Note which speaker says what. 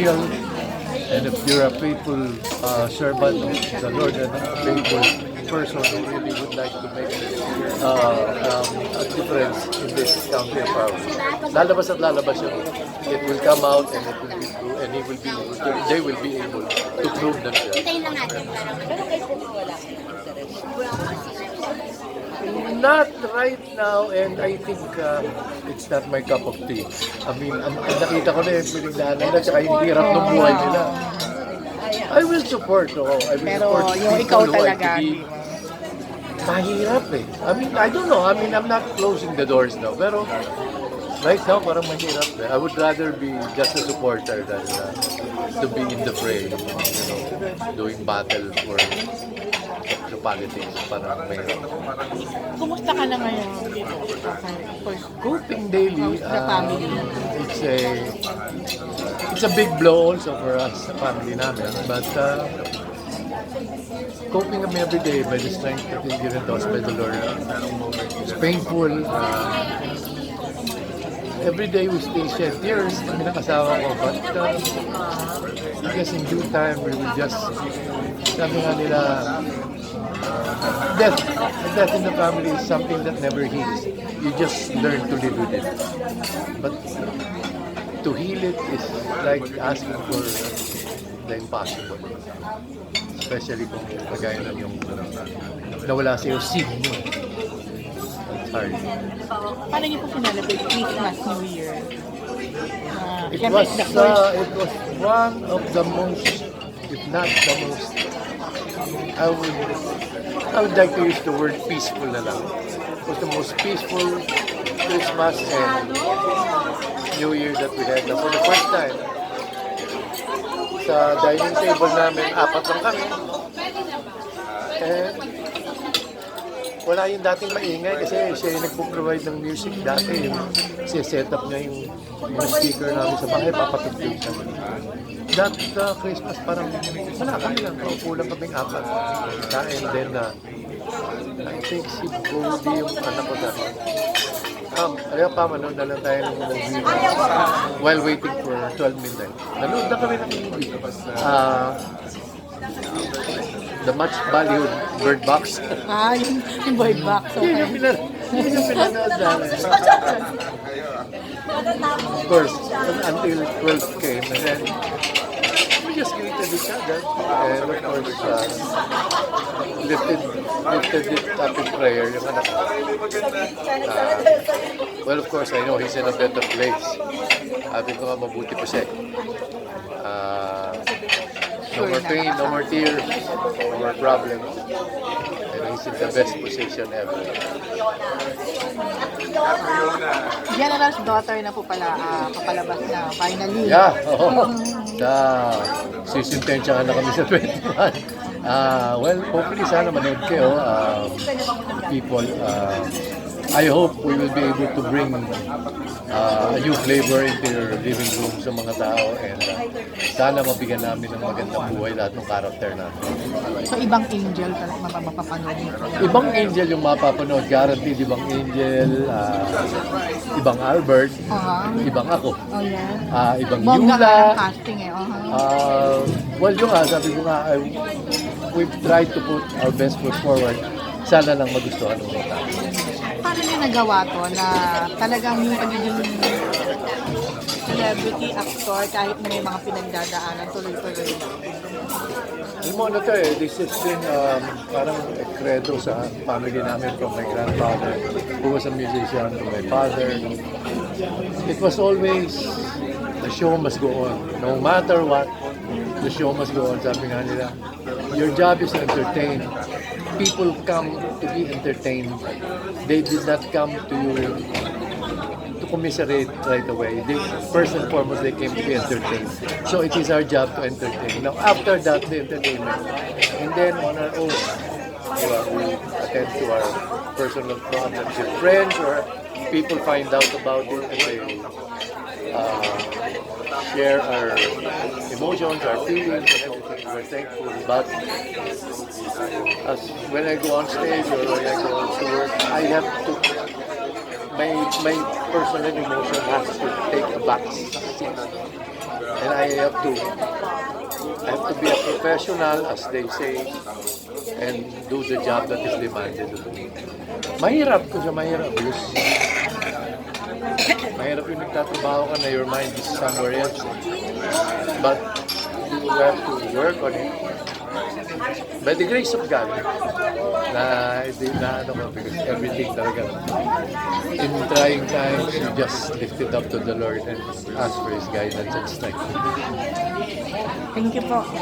Speaker 1: zeal, and if you're a faithful uh, servant of the Lord and a faithful person who really would like to make uh, um, a difference in this country of ours, lalabas at lalabas yun. It will come out and it will be true, and he will be they will be able to prove themselves.
Speaker 2: Hintayin lang natin.
Speaker 3: Pero kayo po wala kayong interest.
Speaker 1: Not right now, and I think uh, it's not my cup of tea. I mean, ang, ang nakita ko na yung pinagdaanan nila, tsaka yung hirap ng buhay nila. I will support, oh, I will
Speaker 4: Pero
Speaker 1: support
Speaker 4: yung
Speaker 1: people
Speaker 4: ikaw
Speaker 1: who
Speaker 4: talaga,
Speaker 1: to be mahirap eh. I mean, I don't know. I mean, I'm not closing the doors now. Pero right now, parang mahirap eh. I would rather be just a supporter than uh, to be in the fray, you know, doing battle for the politics. Parang mahirap.
Speaker 4: Kumusta ka na ngayon dito? For
Speaker 1: Coping daily,
Speaker 4: The
Speaker 1: uh,
Speaker 4: family.
Speaker 1: it's a it's a big blow also for us, sa family namin. But uh, coping kami every day by the strength that is given to us by the Lord. It's painful. Uh, every day we still shed tears kami ng asawa ko. But uh, I guess in due time we will just, sabi nga nila, death, death in the family is something that never heals. You just learn to live with it. But to heal it is like asking for the impossible. Especially kung kagaya nun yung nawala sa'yo seed mo. It's hard.
Speaker 4: Paano niyo po sinelebrate Christmas, New Year? Uh,
Speaker 1: It was,
Speaker 4: it's the first.
Speaker 1: uh, it was one of the most, if not the most, I would, I would like to use the word peaceful na lang. It was the most peaceful Christmas and New Year that we had. For the first time, sa dining table namin, apat lang kami. And wala yung dating maingay kasi siya yung nagpo-provide ng music dati. Yung set up niya yung mga speaker namin sa bahay, papatugtog siya. That uh, Christmas parang wala kami lang, paupo lang kaming apat. And then, uh, I think si Goldie yung anak ko dati. Um, kaya pa, manood na lang tayo ng movie while waiting for 12 midnight. Nanood na kami ng movie. Uh, the much valued Bird Box.
Speaker 4: Ah, yung, yung boy box.
Speaker 1: Yun yung
Speaker 4: Okay.
Speaker 1: yun yung pinanood namin. Of course, until 12 came, and then we just greeted each other. And of course, uh, lifted, lifted it up in prayer, yung anak ko. Uh, well, of course, I know he's in a better place. Sabi ko nga, mabuti pa siya. Uh, no more pain, no more tears, no more problems. And he's in the best position ever.
Speaker 4: General's daughter na po pala, ah, papalabas na, finally.
Speaker 1: Yeah, oo. Sa sisintensya na kami sa 21. Ah, well, hopefully sana manood kayo. Um, people, uh, I hope we will be able to bring uh, a new flavor into your living room sa mga tao and uh, sana mabigyan namin ng magandang buhay lahat ng karakter natin.
Speaker 4: So, ibang angel talaga mapa- mapapanood niyo.
Speaker 1: Ibang angel yung mapapanood, guaranteed ibang angel, ah, ibang Albert,
Speaker 4: Aha.
Speaker 1: ibang ako,
Speaker 4: Oh, yan.
Speaker 1: ah, ibang
Speaker 4: Bongga
Speaker 1: Yula,
Speaker 4: ng casting eh. Aha.
Speaker 1: Uh, well, yung nga, sabi ko nga, I, we've tried to put our best foot forward. Sana lang magustuhan ng mga tao.
Speaker 4: Paano niyo nagawa to na talagang yung pagiging celebrity actor kahit may mga pinagdadaanan tuloy-tuloy?
Speaker 1: Alam mo, ano to eh, this has been um, parang a credo sa family namin from my grandfather, who was a musician, to my father. It was always, the show must go on. No matter what, the show must go on. Sabi nga nila, your job is to entertain. People come to be entertained. They did not come to to commiserate right away. They, first and foremost, they came to be entertained. So it is our job to entertain. Now, after that, the entertainment. And then on our own, we attend to our personal problems with friends or people find out about it and they uh, share our emotions, our feelings, and everything. We're thankful. But as when I go on stage or when I go to work, I have to my, my personal emotion has to take a back. And I have to, I have to be a professional, as they say, and do the job that is demanded of me. Mahirap ko siya, mahirap. Because mahirap yung nagtatrabaho ka na your mind is somewhere else. But you have to work on it. By the grace of God, na hindi na ano ko because everything talaga in trying times you just lift it up to the Lord and ask for His guidance and strength.
Speaker 4: Thank you po.